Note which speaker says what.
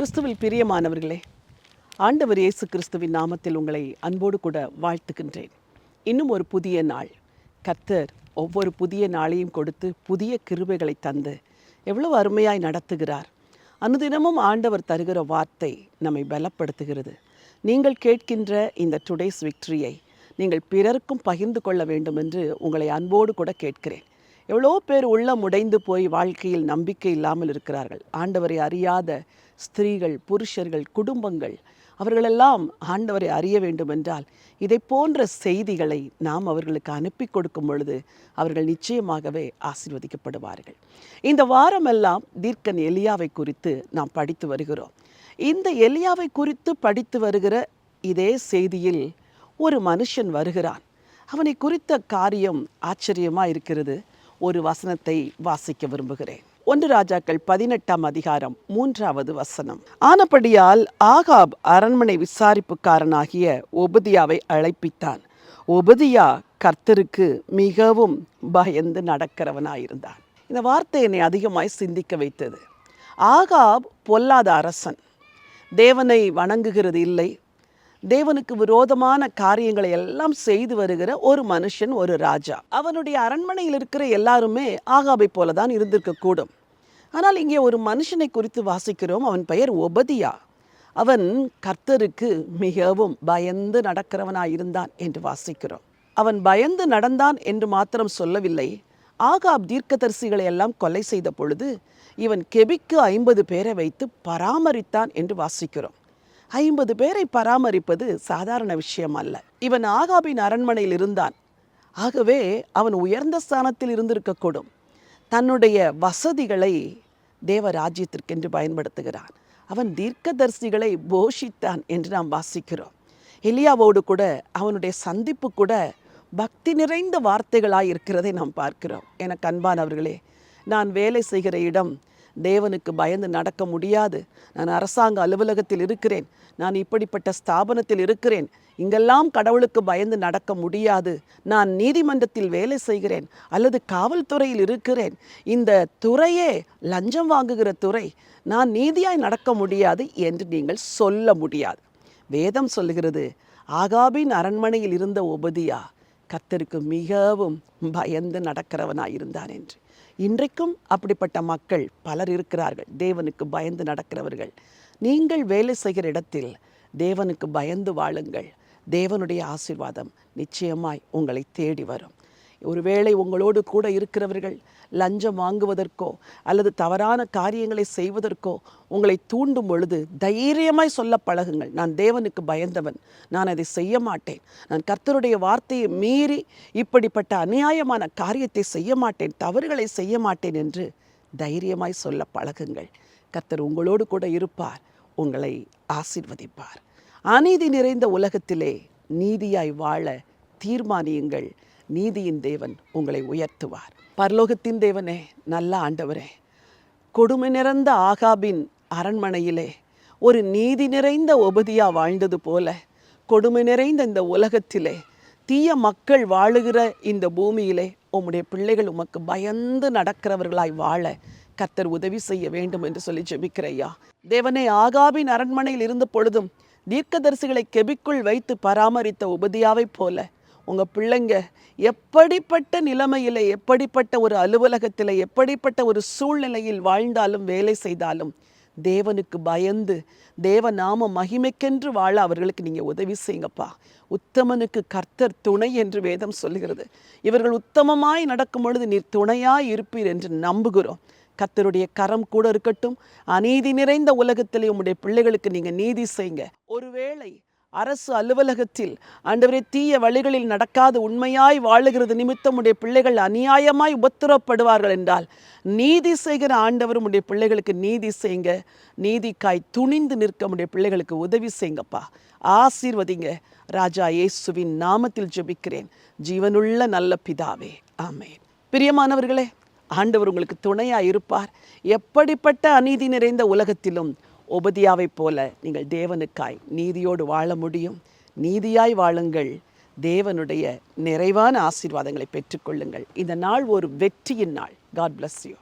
Speaker 1: கிறிஸ்துவில் பிரியமானவர்களே ஆண்டவர் இயேசு கிறிஸ்துவின் நாமத்தில் உங்களை அன்போடு கூட வாழ்த்துகின்றேன். இன்னும் ஒரு புதிய நாள். கர்த்தர் ஒவ்வொரு புதிய நாளையும் கொடுத்து புதிய கிருபைகளை தந்து எவ்வளவு அருமையாய் நடத்துகிறார். அனுதினமும் ஆண்டவர் தருகிற வார்த்தை நம்மை பலப்படுத்துகிறது. நீங்கள் கேட்கின்ற இந்த டுடேஸ் விக்டரியை நீங்கள் பிறருக்கும் பகிர்ந்து கொள்ள வேண்டும் என்று உங்களை அன்போடு கூட கேட்கிறேன். எவ்வளோ பேர் உள்ளம் உடைந்து போய் வாழ்க்கையில் நம்பிக்கை இல்லாமல் இருக்கிறார்கள். ஆண்டவரை அறியாத ஸ்திரீகள் புருஷர்கள் குடும்பங்கள் அவர்களெல்லாம் ஆண்டவரை அறிய வேண்டுமென்றால் இதை போன்ற செய்திகளை நாம் அவர்களுக்கு அனுப்பி கொடுக்கும் பொழுது அவர்கள் நிச்சயமாகவே ஆசீர்வதிக்கப்படுவார்கள். இந்த வாரமெல்லாம் தீர்க்கன் எலியாவை குறித்து நாம் படித்து வருகிறோம். இந்த எலியாவை குறித்து படித்து வருகிற இதே செய்தியில் ஒரு மனுஷன் வருகிறான். அவனை குறித்த காரியம் ஆச்சரியமா இருக்கிறது. ஒரு வசனத்தை வாசிக்க விரும்புகிறேன். ஒன்று ராஜாக்கள் பதினெட்டாம் அதிகாரம் மூன்றாவது வசனம். ஆனபடியால் ஆகாப் அரண்மனை விசாரிப்புக்காரனாகிய ஒபதியாவை அழைப்பித்தான். ஒபதியா கர்த்தருக்கு மிகவும் பயந்து நடக்கிறவனாயிருந்தான். இந்த வார்த்தை என்னை அதிகமாய் சிந்திக்க வைத்தது. ஆகாப் பொல்லாத அரசன். தேவனை வணங்குகிறது இல்லை தேவனுக்கு விரோதமான காரியங்களை எல்லாம் செய்து வருகிற ஒரு மனுஷன் ஒரு ராஜா. அவனுடைய அரண்மனையில் இருக்கிற எல்லாருமே ஆகாபை போல தான் இருந்திருக்க கூடும். ஆனால் இங்கே ஒரு மனுஷனை குறித்து வாசிக்கிறோம். அவன் பெயர் ஒபதியா. அவன் கர்த்தருக்கு மிகவும் பயந்து நடக்கிறவனாய் இருந்தான் என்று வாசிக்கிறோம். அவன் பயந்து நடந்தான் என்று மாத்திரம் சொல்லவில்லை. ஆகாப் தீர்க்கதரிசிகளை எல்லாம் கொலை செய்த பொழுது இவன் கெபிக்கு ஐம்பது பேரை வைத்து பராமரித்தான் என்று வாசிக்கிறோம். ஐம்பது பேரை பராமரிப்பது சாதாரண விஷயம் அல்ல. இவன் ஆகாபின் அரண்மனையில் இருந்தான். ஆகவே அவன் உயர்ந்த ஸ்தானத்தில் இருந்திருக்கக்கூடும். தன்னுடைய வசதிகளை தேவ ராஜ்யத்திற்கென்று பயன்படுத்துகிறான். அவன் தீர்க்கதரிசிகளை போஷித்தான் என்று நாம் வாசிக்கிறோம். எலியாவோடு கூட அவனுடைய சந்திப்பு கூட பக்தி நிறைந்த வார்த்தைகளாய் இருக்கிறதை நாம் பார்க்கிறோம். எனக்கு அன்பானவர்களே நான் வேலை செய்கிற இடம் தேவனுக்கு பயந்து நடக்க முடியாது. நான் அரசாங்க அலுவலகத்தில் இருக்கிறேன். நான் இப்படிப்பட்ட ஸ்தாபனத்தில் இருக்கிறேன். இங்கெல்லாம் கடவுளுக்கு பயந்து நடக்க முடியாது. நான் நீதிமன்றத்தில் வேலை செய்கிறேன். அல்லது காவல்துறையில் இருக்கிறேன். இந்த துறையே லஞ்சம் வாங்குகிற துறை. நான் நீதியாய் நடக்க முடியாது என்று நீங்கள் சொல்ல முடியாது. வேதம் சொல்லுகிறது ஆகாபின் அரண்மனையில் இருந்த உபதியா கத்தருக்கு மிகவும் பயந்து நடக்கிறவனாக இருந்தான் என்று. இன்றைக்கும் அப்படிப்பட்ட மக்கள் பலர் இருக்கிறார்கள். தேவனுக்கு பயந்து நடக்கிறவர்கள். நீங்கள் வேலை செய்கிற இடத்தில் தேவனுக்கு பயந்து வாழுங்கள். தேவனுடைய ஆசீர்வாதம் நிச்சயமாய் உங்களை தேடி வரும். ஒருவேளை உங்களோடு கூட இருக்கிறவர்கள் லஞ்சம் வாங்குவதற்கோ அல்லது தவறான காரியங்களை செய்வதற்கோ உங்களை தூண்டும் பொழுது தைரியமாய் சொல்ல பழகுங்கள். நான் தேவனுக்கு பயந்தவன். நான் அதை செய்ய மாட்டேன். நான் கர்த்தருடைய வார்த்தையை மீறி இப்படிப்பட்ட அநியாயமான காரியத்தை செய்ய மாட்டேன். தவறுகளை செய்ய மாட்டேன் என்று தைரியமாய் சொல்ல பழகுங்கள். கர்த்தர் உங்களோடு கூட இருப்பார். உங்களை ஆசீர்வதிப்பார். அநீதி நிறைந்த உலகத்திலே நீதியாய் வாழ தீர்மானியுங்கள். நீதியின் தேவன் உங்களை உயர்த்துவார். பரலோகத்தின் தேவனே நல்ல ஆண்டவரே கொடுமை நிறைந்த ஆகாபின் அரண்மனையிலே ஒரு நீதி நிறைந்த உபதியா வாழ்ந்தது போல கொடுமை நிறைந்த இந்த உலகத்திலே தீய மக்கள் வாழுகிற இந்த பூமியிலே உம்முடைய பிள்ளைகள் உமக்கு பயந்து நடக்கிறவர்களாய் வாழ கத்தர் உதவி செய்ய வேண்டும் என்று சொல்லி ஜெபிக்கிறையா தேவனே ஆகாபின் அரண்மனையில் இருந்த பொழுதும் தீர்க்கதரிசிகளை கெபிக்குள் வைத்து பராமரித்த உபதியாவைப் போல உங்க பிள்ளைங்க எப்படிப்பட்ட நிலைமையில எப்படிப்பட்ட ஒரு அலுவலகத்தில் எப்படிப்பட்ட ஒரு சூழ்நிலையில் வாழ்ந்தாலும் வேலை செய்தாலும் தேவனுக்கு பயந்து தேவ நாம மகிமைக்கென்று வாழ அவர்களுக்கு நீங்கள் உதவி செய்யுங்கப்பா. உத்தமனுக்கு கர்த்தர் துணை என்று வேதம் சொல்லுகிறது. இவர்கள் உத்தமமாய் நடக்கும் பொழுது நீர் துணையாய் இருப்பீர் என்று நம்புகிறோம். கர்த்தருடைய கரம் கூட இருக்கட்டும். அநீதி நிறைந்த உலகத்திலே உங்களுடைய பிள்ளைகளுக்கு நீங்கள் நீதி செய்யுங்க. ஒருவேளை அரசு அலுவலகத்தில் ஆண்டவரே தீய வழிகளில் நடக்காது உண்மையாய் வாழுகிறது நிமித்தம் உடைய பிள்ளைகள் அநியாயமாய் உபத்திரப்படுவார்கள் என்றால் நீதி செய்கிற ஆண்டவர் உடைய பிள்ளைகளுக்கு நீதி செய்யுங்க. நீதிக்காய் துணிந்து நிற்க உடைய பிள்ளைகளுக்கு உதவி செய்யுங்கப்பா. ஆசீர்வதிங்க. ராஜா இயேசுவின் நாமத்தில் ஜெபிக்கிறேன். ஜீவனுள்ள நல்ல பிதாவே. ஆமே பிரியமானவர்களே ஆண்டவர் உங்களுக்கு துணையாக இருப்பார். எப்படிப்பட்ட அநீதி நிறைந்த உலகத்திலும் உபதியாவைப் போல நீங்கள் தேவனுக்காய் நீதியோடு வாழ முடியும். நீதியாய் வாழுங்கள். தேவனுடைய நிறைவான ஆசீர்வாதங்களை பெற்றுக்கொள்ளுங்கள். இந்த நாள் ஒரு வெற்றியின் நாள். God bless you